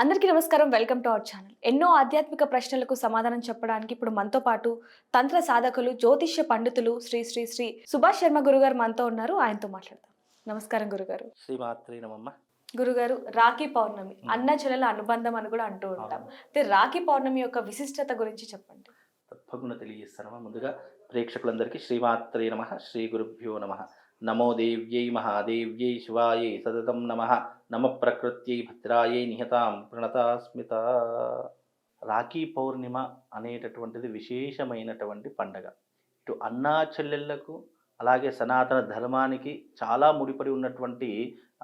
అందరికీ నమస్కారం. Welcome to our channel. ఎన్నో ఆధ్యాత్మిక ప్రశ్నలకు సమాధానం చెప్పడానికి ఇప్పుడు మనతో పాటు తంత్ర సాధకులు జ్యోతిష్య పండితులు శ్రీ శ్రీ శ్రీ సుభాష్ శర్మ గురుగారు మనతో ఉన్నారు. ఆయనతో మాట్లాడదాం. నమస్కారం గురుగారు. గురుగారు రాఖీ పౌర్ణమి అన్న చెల్లెల అనుబంధం అని కూడా అంటూ ఉంటాం. అయితే రాఖీ పౌర్ణమి యొక్క విశిష్టత గురించి చెప్పండి. తప్పకుండా తెలియజేస్తానమ్మా ముందుగా ప్రేక్షకులందరికీ శ్రీమాత్రే నమ శ్రీ గురుభ్యో నమ. నమో దేవ్యై మహాదేవ్యై శివాయై సతతం నమ. నమ ప్రకృత్యై భద్రాయై నిహతాం ప్రణతాస్మిత రాఖీ పౌర్ణిమ అనేటటువంటిది విశేషమైనటువంటి పండగ. ఇటు అన్నా చెల్లెళ్ళకు అలాగే సనాతన ధర్మానికి చాలా ముడిపడి ఉన్నటువంటి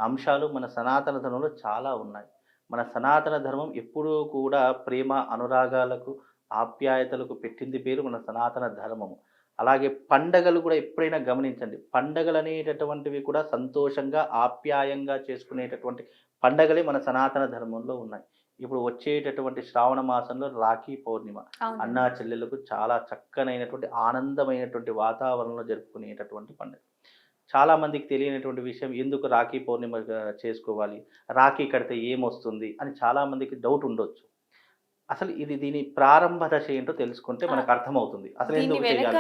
అంశాలు మన సనాతన ధర్మంలో చాలా ఉన్నాయి. మన సనాతన ధర్మం ఎప్పుడూ కూడా ప్రేమ అనురాగాలకు ఆప్యాయతలకు పెట్టింది పేరు మన సనాతన ధర్మము. అలాగే పండగలు కూడా ఎప్పుడైనా గమనించండి. పండగలు అనేటటువంటివి కూడా సంతోషంగా ఆప్యాయంగా చేసుకునేటటువంటి పండగలే మన సనాతన ధర్మంలో ఉన్నాయి. ఇప్పుడు వచ్చేటటువంటి శ్రావణ మాసంలో రాఖీ పౌర్ణిమ. అన్నా చెల్లెలకు చాలా చక్కనైనటువంటి ఆనందమైనటువంటి వాతావరణంలో జరుపుకునేటటువంటి పండుగ. చాలా మందికి తెలియనటువంటి విషయం ఎందుకు రాఖీ పౌర్ణిమ చేసుకోవాలి? రాఖీ కడితే ఏమొస్తుంది? అని చాలా మందికి డౌట్ ఉండొచ్చు. అసలు ఇది దీని ప్రారంభ దశ ఏంటో తెలుసుకుంటే మనకు అర్థమవుతుంది. అసలు ఎందుకు చేయాలి?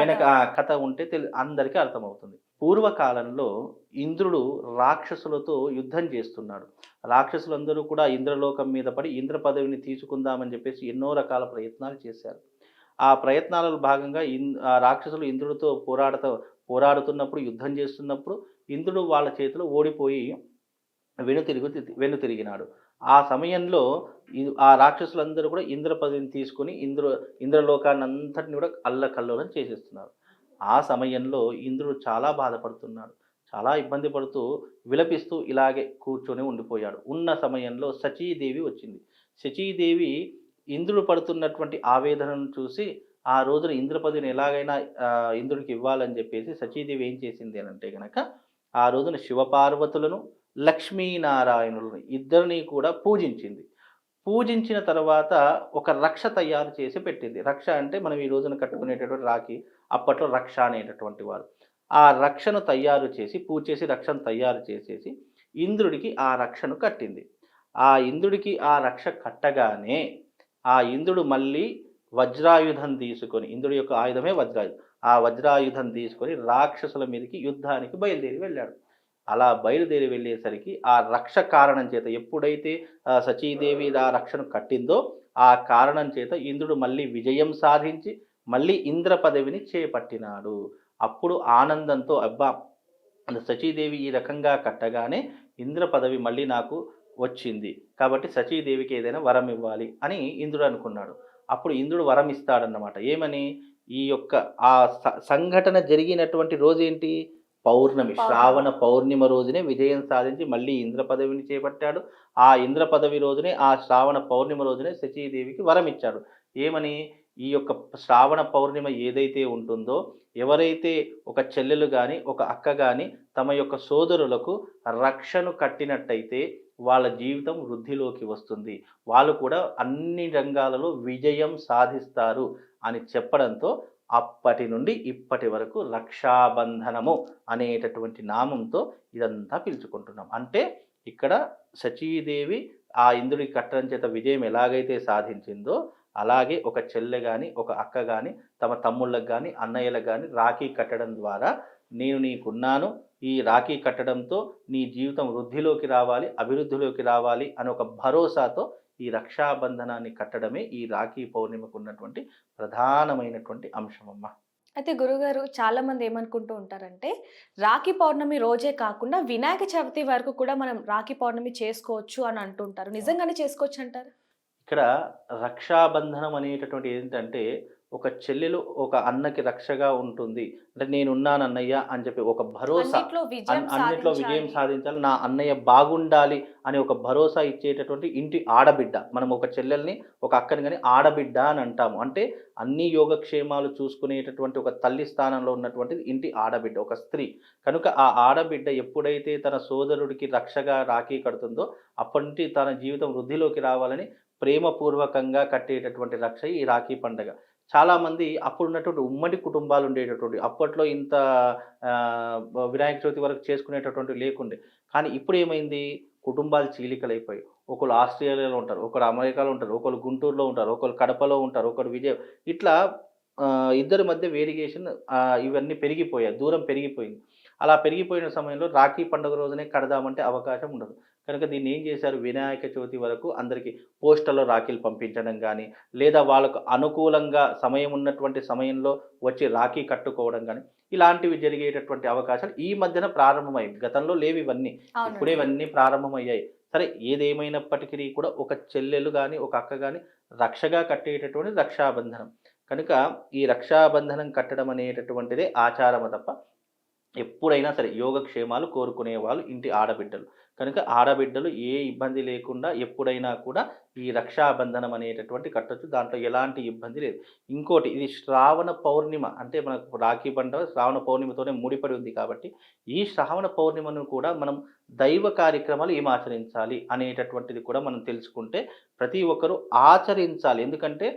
వెనక కథ. ఆ కథ ఉంటే తెలి అందరికీ అర్థమవుతుంది. పూర్వకాలంలో ఇంద్రుడు రాక్షసులతో యుద్ధం చేస్తున్నాడు. రాక్షసులందరూ కూడా ఇంద్రలోకం మీద పడి ఇంద్ర పదవిని తీసుకుందామని చెప్పేసి ఎన్నో రకాల ప్రయత్నాలు చేశారు. ఆ ప్రయత్నాలలో భాగంగా రాక్షసులు ఇంద్రుడితో పోరాడుతూ పోరాడుతున్నప్పుడు యుద్ధం చేస్తున్నప్పుడు ఇంద్రుడు వాళ్ళ చేతిలో ఓడిపోయి వెనుతిరుగు వెనుతిరిగినాడు. ఆ సమయంలో ఆ రాక్షసులందరూ కూడా ఇంద్ర పదవిని తీసుకుని ఇంద్ర ఇంద్రలోకాన్ని అంతటిని కూడా అల్లకల్లోలం చేసేస్తున్నారు. ఆ సమయంలో ఇంద్రుడు చాలా బాధపడుతున్నాడు. చాలా ఇబ్బంది పడుతూ విలపిస్తూ ఇలాగే కూర్చొని ఉండిపోయాడు. ఉన్న సమయంలో సచీదేవి వచ్చింది. శచీదేవి ఇంద్రుడు పడుతున్నటువంటి ఆవేదనను చూసి ఆ రోజున ఇంద్రపదిని ఎలాగైనా ఇంద్రుడికి ఇవ్వాలని చెప్పేసి సచీదేవి ఏం చేసింది అని అంటే కనుక ఆ రోజున శివపార్వతులను లక్ష్మీనారాయణులను ఇద్దరిని కూడా పూజించింది. పూజించిన తర్వాత ఒక రక్ష తయారు చేసి పెట్టింది. రక్ష అంటే మనం ఈ రోజున కట్టుకునేటటువంటి రాఖీ అప్పట్లో రక్ష అనేటటువంటి వారు. ఆ రక్షను తయారు చేసి పూజ చేసి రక్షను తయారు చేసేసి ఇంద్రుడికి ఆ రక్షను కట్టింది. ఆ ఇంద్రుడికి ఆ రక్ష కట్టగానే ఆ ఇంద్రుడు మళ్ళీ వజ్రాయుధం తీసుకొని ఇంద్రుడి యొక్క ఆయుధమే వజ్రాయుధం. ఆ వజ్రాయుధం తీసుకొని రాక్షసుల మీదకి యుద్ధానికి బయలుదేరి వెళ్ళాడు. అలా బయలుదేరి వెళ్ళేసరికి ఆ రక్ష కారణం చేత ఎప్పుడైతే సచీదేవి ఆ రక్షను కట్టిందో ఆ కారణం చేత ఇంద్రుడు మళ్ళీ విజయం సాధించి మళ్ళీ ఇంద్ర పదవిని చేపట్టినాడు. అప్పుడు ఆనందంతో అబ్బా! సచీదేవి ఈ రకంగా కట్టగానే ఇంద్ర పదవి మళ్ళీ నాకు వచ్చింది. కాబట్టి సచీదేవికి ఏదైనా వరం ఇవ్వాలి అని ఇంద్రుడు అనుకున్నాడు. అప్పుడు ఇంద్రుడు వరం ఇస్తాడన్నమాట. ఏమని? ఈ యొక్క ఆ స- సంఘటన జరిగినటువంటి రోజు ఏంటి పౌర్ణమి. శ్రావణ పౌర్ణిమ రోజునే విజయం సాధించి మళ్ళీ ఇంద్ర పదవిని చేపట్టాడు. ఆ ఇంద్ర పదవి రోజునే ఆ శ్రావణ పౌర్ణిమ రోజునే శచీదేవికి వరం ఇచ్చాడు. ఏమని? ఈ యొక్క శ్రావణ పౌర్ణిమ ఏదైతే ఉంటుందో ఎవరైతే ఒక చెల్లెలు కానీ ఒక అక్క కానీ తమ యొక్క సోదరులకు రక్షను కట్టినట్టయితే వాళ్ళ జీవితం వృద్ధిలోకి వస్తుంది. వాళ్ళు కూడా అన్ని రంగాలలో విజయం సాధిస్తారు అని చెప్పడంతో అప్పటి నుండి ఇప్పటి వరకు రక్షాబంధనము అనేటటువంటి నామంతో ఇదంతా పిలుచుకుంటున్నాం. అంటే ఇక్కడ సచీదేవి ఆ ఇంద్రుడి కట్టడం చేత విజయం ఎలాగైతే సాధించిందో అలాగే ఒక చెల్లె కానీ ఒక అక్క కానీ తమ తమ్ముళ్ళకు కానీ అన్నయ్యలకు కానీ రాఖీ కట్టడం ద్వారా నేను నీకున్నాను ఈ రాఖీ కట్టడంతో నీ జీవితం వృద్ధిలోకి రావాలి అభివృద్ధిలోకి రావాలి అని ఒక భరోసాతో ఈ రక్షాబంధనాన్ని కట్టడమే ఈ రాఖీ పౌర్ణిమకు ఉన్నటువంటి ప్రధానమైనటువంటి అంశం అమ్మ అయితే గురుగారు చాలా మంది ఏమనుకుంటూ ఉంటారంటే రాఖీ పౌర్ణమి రోజే కాకుండా వినాయక చవితి వరకు కూడా మనం రాఖీ పౌర్ణమి చేసుకోవచ్చు అని అంటుంటారు. నిజంగానే చేసుకోవచ్చు అంటారు ఇక్కడ రక్షాబంధనం అనేటటువంటి ఏంటంటే ఒక చెల్లెలు ఒక అన్నకి రక్షగా ఉంటుంది. అంటే నేనున్నాను అన్నయ్య అని చెప్పి ఒక భరోసా అన్నిట్లో విజయం సాధించాలి. నా అన్నయ్య బాగుండాలి అని ఒక భరోసా ఇచ్చేటటువంటి ఇంటి ఆడబిడ్డ. మనం ఒక చెల్లెల్ని ఒక అక్కని కానీ ఆడబిడ్డ అని అంటాము. అంటే అన్ని యోగక్షేమాలు చూసుకునేటటువంటి ఒక తల్లి స్థానంలో ఉన్నటువంటిది ఇంటి ఆడబిడ్డ ఒక స్త్రీ. కనుక ఆ ఆడబిడ్డ ఎప్పుడైతే తన సోదరుడికి రక్షగా రాఖీ కడుతుందో అప్పటి తన జీవితం వృద్ధిలోకి రావాలని ప్రేమపూర్వకంగా కట్టేటటువంటి రక్ష ఈ రాఖీ పండగ. చాలామంది అప్పుడున్నటువంటి ఉమ్మడి కుటుంబాలు ఉండేటటువంటి అప్పట్లో ఇంత వినాయక చవితి వరకు చేసుకునేటటువంటి లేకుండే. కానీ ఇప్పుడు ఏమైంది? కుటుంబాలు చీలికలైపోయి ఒకరు ఆస్ట్రేలియాలో ఉంటారు ఒకరు అమెరికాలో ఉంటారు ఒకరు గుంటూరులో ఉంటారు ఒకరు కడపలో ఉంటారు ఒకరు విజయ ఇట్లా ఇద్దరి మధ్య వేరిగేషన్ ఇవన్నీ పెరిగిపోయాయి దూరం పెరిగిపోయింది. అలా పెరిగిపోయిన సమయంలో రాఖీ పండుగ రోజునే కడదామంటే అవకాశం ఉండదు. కనుక దీన్ని ఏం చేశారు? వినాయక చవితి వరకు అందరికీ పోస్టల్లో రాఖీలు పంపించడం కానీ లేదా వాళ్ళకు అనుకూలంగా సమయం ఉన్నటువంటి సమయంలో వచ్చి రాఖీ కట్టుకోవడం కానీ ఇలాంటివి జరిగేటటువంటి అవకాశాలు ఈ మధ్యన ప్రారంభమయ్యాయి. గతంలో లేవు ఇవన్నీ. ఇప్పుడే ఇవన్నీ ప్రారంభమయ్యాయి. సరే ఏదేమైనప్పటికీ కూడా ఒక చెల్లెలు కానీ ఒక అక్క కానీ రక్షగా కట్టేటటువంటి రక్షాబంధనం. కనుక ఈ రక్షాబంధనం కట్టడం అనేటటువంటిదే ఆచారము తప్ప ఎప్పుడైనా సరే యోగక్షేమాలు కోరుకునే వాళ్ళు ఇంటి ఆడబిడ్డలు. కనుక ఆడబిడ్డలు ఏ ఇబ్బంది లేకుండా ఎప్పుడైనా కూడా ఈ రక్షాబంధనం అనేటటువంటి కట్టొచ్చు. దాంట్లో ఎలాంటి ఇబ్బంది లేదు. ఇంకోటి ఇది శ్రావణ పౌర్ణిమ అంటే మనకు రాఖీ పండుగ శ్రావణ పౌర్ణిమతోనే ముడిపడి ఉంది కాబట్టి ఈ శ్రావణ పౌర్ణిమను కూడా మనం దైవ కార్యక్రమాలు ఏం ఆచరించాలి అనేటటువంటిది కూడా మనం తెలుసుకుంటే ప్రతి ఒక్కరూ ఆచరించాలి. ఎందుకంటే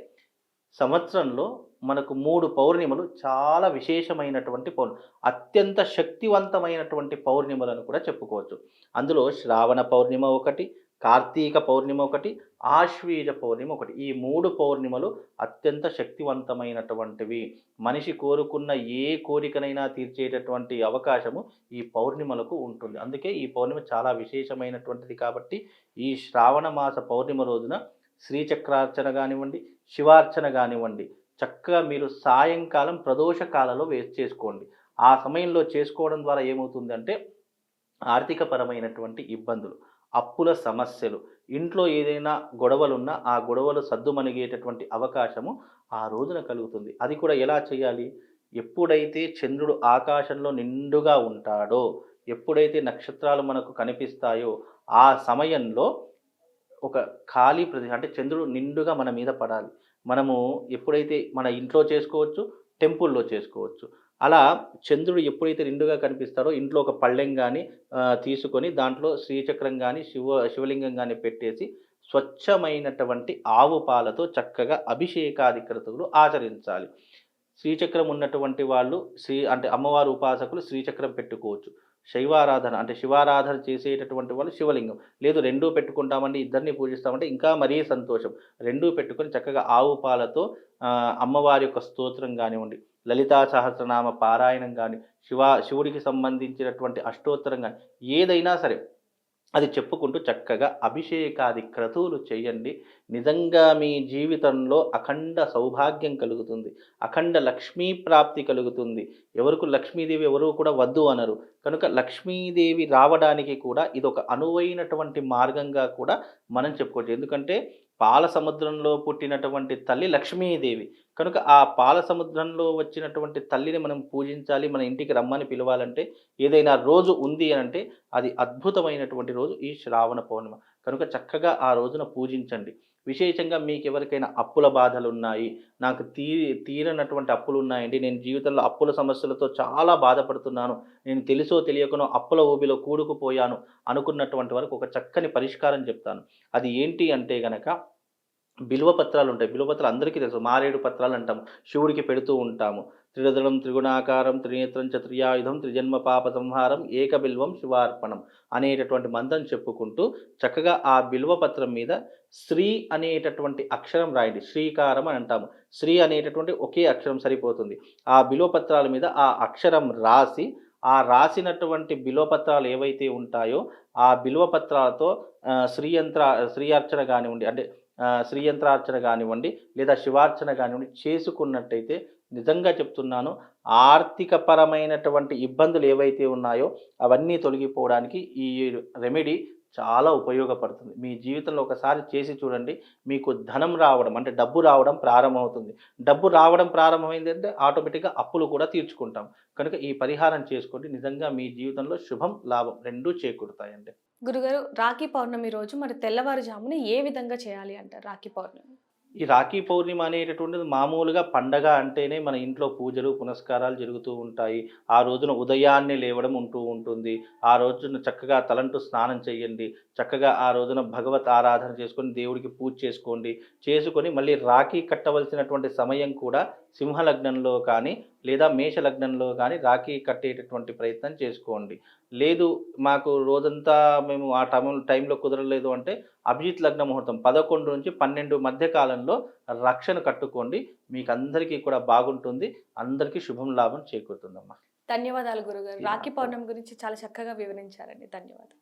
సంవత్సరంలో మనకు మూడు పౌర్ణిమలు చాలా విశేషమైనటువంటి పౌర్ణి అత్యంత శక్తివంతమైనటువంటి పౌర్ణిమలను కూడా చెప్పుకోవచ్చు. అందులో శ్రావణ పౌర్ణిమ ఒకటి కార్తీక పౌర్ణిమ ఒకటి ఆశ్వీజ పౌర్ణిమ ఒకటి. ఈ మూడు పౌర్ణిమలు అత్యంత శక్తివంతమైనటువంటివి. మనిషి కోరుకున్న ఏ కోరికనైనా తీర్చేటటువంటి అవకాశము ఈ పౌర్ణిమలకు ఉంటుంది. అందుకే ఈ పౌర్ణిమ చాలా విశేషమైనటువంటిది కాబట్టి ఈ శ్రావణ మాస పౌర్ణిమ రోజున శ్రీచక్రార్చన కానివ్వండి శివార్చన కానివ్వండి చక్కగా మీరు సాయంకాలం ప్రదోష కాలంలో వేస్ట్ చేసుకోండి. ఆ సమయంలో చేసుకోవడం ద్వారా ఏమవుతుందంటే ఆర్థికపరమైనటువంటి ఇబ్బందులు అప్పుల సమస్యలు ఇంట్లో ఏదైనా గొడవలున్నా ఆ గొడవలు సద్దుమణిగేటటువంటి అవకాశము ఆ రోజున కలుగుతుంది. అది కూడా ఎలా చేయాలి? ఎప్పుడైతే చంద్రుడు ఆకాశంలో నిండుగా ఉంటాడో ఎప్పుడైతే నక్షత్రాలు మనకు కనిపిస్తాయో ఆ సమయంలో ఒక ఖాళీ ప్రదేశం అంటే చంద్రుడు నిండుగా మన మీద పడాలి. మనము ఎప్పుడైతే మన ఇంట్లో చేసుకోవచ్చు టెంపుల్లో చేసుకోవచ్చు. అలా చంద్రుడు ఎప్పుడైతే నిండుగా కనిపిస్తారో ఇంట్లో ఒక పళ్ళెం కానీ తీసుకొని దాంట్లో శ్రీచక్రం కానీ శివ శివలింగం కానీ పెట్టేసి స్వచ్ఛమైనటువంటి ఆవు పాలతో చక్కగా అభిషేకాధికృతులు ఆచరించాలి. శ్రీచక్రం ఉన్నటువంటి వాళ్ళు శ్రీ అంటే అమ్మవారు ఉపాసకులు శ్రీచక్రం పెట్టుకోవచ్చు. శైవారాధన అంటే శివారాధన చేసేటటువంటి వాళ్ళు శివలింగం. లేదు రెండూ పెట్టుకుంటామండి ఇద్దరిని పూజిస్తామంటే ఇంకా మరీ సంతోషం. రెండూ పెట్టుకొని చక్కగా ఆవు పాలతో అమ్మవారి యొక్క స్తోత్రం కానివ్వండి లలితా సహస్రనామ పారాయణం కానీ శివ శివుడికి సంబంధించినటువంటి అష్టోత్తరం కానీ ఏదైనా సరే అది చెప్పుకుంటూ చక్కగా అభిషేకాది క్రతువులు చేయండి. నిజంగా మీ జీవితంలో అఖండ సౌభాగ్యం కలుగుతుంది. అఖండ లక్ష్మీ ప్రాప్తి కలుగుతుంది. ఎవరికి లక్ష్మీదేవి ఎవరు కూడా వద్దు అనరు. కనుక లక్ష్మీదేవి రావడానికి కూడా ఇది ఒక అనువైనటువంటి మార్గంగా కూడా మనం చెప్పుకోవచ్చు. ఎందుకంటే పాల సముద్రంలో పుట్టినటువంటి తల్లి లక్ష్మీదేవి. కనుక ఆ పాల సముద్రంలో వచ్చినటువంటి తల్లిని మనం పూజించాలి మన ఇంటికి రమ్మని పిలవాలంటే ఏదైనా రోజు ఉంది అని అంటే అది అద్భుతమైనటువంటి రోజు ఈ శ్రావణ పౌర్ణిమ. కనుక చక్కగా ఆ రోజున పూజించండి. విశేషంగా మీకు ఎవరికైనా అప్పుల బాధలు ఉన్నాయి నాకు తీ తీరనటువంటి అప్పులు ఉన్నాయండి నేను జీవితంలో అప్పుల సమస్యలతో చాలా బాధపడుతున్నాను నేను తెలుసో తెలియకనో అప్పుల ఊబిలో కూడుకుపోయాను అనుకున్నటువంటి వరకు ఒక చక్కని పరిష్కారం చెప్తాను. అది ఏంటి అంటే గనక బిలువ పత్రాలు ఉంటాయి బిలువ పత్రాలు అందరికీ తెలుసు మారేడు పత్రాలు అంటాము శివుడికి పెడుతూ ఉంటాము త్రిదళం త్రిగుణాకారం త్రినేత్రం చతుర్యాయుధం త్రిజన్మ పాప సంహారం ఏక బిల్వం శివార్పణం అనేటటువంటి మంత్రం చెప్పుకుంటూ చక్కగా ఆ బిల్వ పత్రం మీద శ్రీ అనేటటువంటి అక్షరం రాయండి. శ్రీకారం అని అంటాము. శ్రీ అనేటటువంటి ఒకే అక్షరం సరిపోతుంది. ఆ బిల్వ పత్రాల మీద ఆ అక్షరం రాసి ఆ రాసినటువంటి బిల్వపత్రాలు ఏవైతే ఉంటాయో ఆ బిల్వపత్రాలతో శ్రీయంత్ర శ్రీయార్చన కానివ్వండి అంటే శ్రీయంత్రార్చన కానివ్వండి లేదా శివార్చన కానివ్వండి చేసుకున్నట్టయితే నిజంగా చెప్తున్నాను ఆర్థిక పరమైనటువంటి ఇబ్బందులు ఏవైతే ఉన్నాయో అవన్నీ తొలగిపోవడానికి ఈ రెమెడీ చాలా ఉపయోగపడుతుంది. మీ జీవితంలో ఒకసారి చేసి చూడండి మీకు ధనం రావడం అంటే డబ్బు రావడం ప్రారంభమవుతుంది. డబ్బు రావడం ప్రారంభమైంది అంటే ఆటోమేటిక్గా అప్పులు కూడా తీర్చుకుంటాం. కనుక ఈ పరిహారం చేసుకోండి. నిజంగా మీ జీవితంలో శుభం లాభం రెండూ చేకూరుతాయండి. గురుగారు రాఖీ పౌర్ణమి రోజు మరి తెల్లవారుజామున ఏ విధంగా చేయాలి అంటారు రాఖీ పౌర్ణమి? ఈ రాఖీ పౌర్ణిమ అనేటటువంటిది మామూలుగా పండగ అంటేనే మన ఇంట్లో పూజలు పునస్కారాలు జరుగుతూ ఉంటాయి. ఆ రోజున ఉదయాన్నే లేవడం ఉంటూ ఉంటుంది. ఆ రోజున చక్కగా తలంటూ స్నానం చేయండి. చక్కగా ఆ రోజున భగవత్ ఆరాధన చేసుకొని దేవుడికి పూజ చేసుకోండి. చేసుకొని మళ్ళీ రాఖీ కట్టవలసినటువంటి సమయం కూడా సింహ లగ్నంలో కానీ లేదా మేష లగ్నంలో కానీ రాఖీ కట్టేటటువంటి ప్రయత్నం చేసుకోండి. లేదు మాకు రోజంతా మేము ఆ టైం టైంలో కుదరలేదు అంటే అభిజిత్ లగ్న ముహూర్తం పదకొండు నుంచి పన్నెండు మధ్య కాలంలో రక్షణ కట్టుకోండి. మీకు అందరికీ కూడా బాగుంటుంది. అందరికీ శుభం లాభం చేకూరుతుందమ్మా. ధన్యవాదాలు గురుగారు. రాఖీ పౌర్ణమి గురించి చాలా చక్కగా వివరించారండి. ధన్యవాదాలు.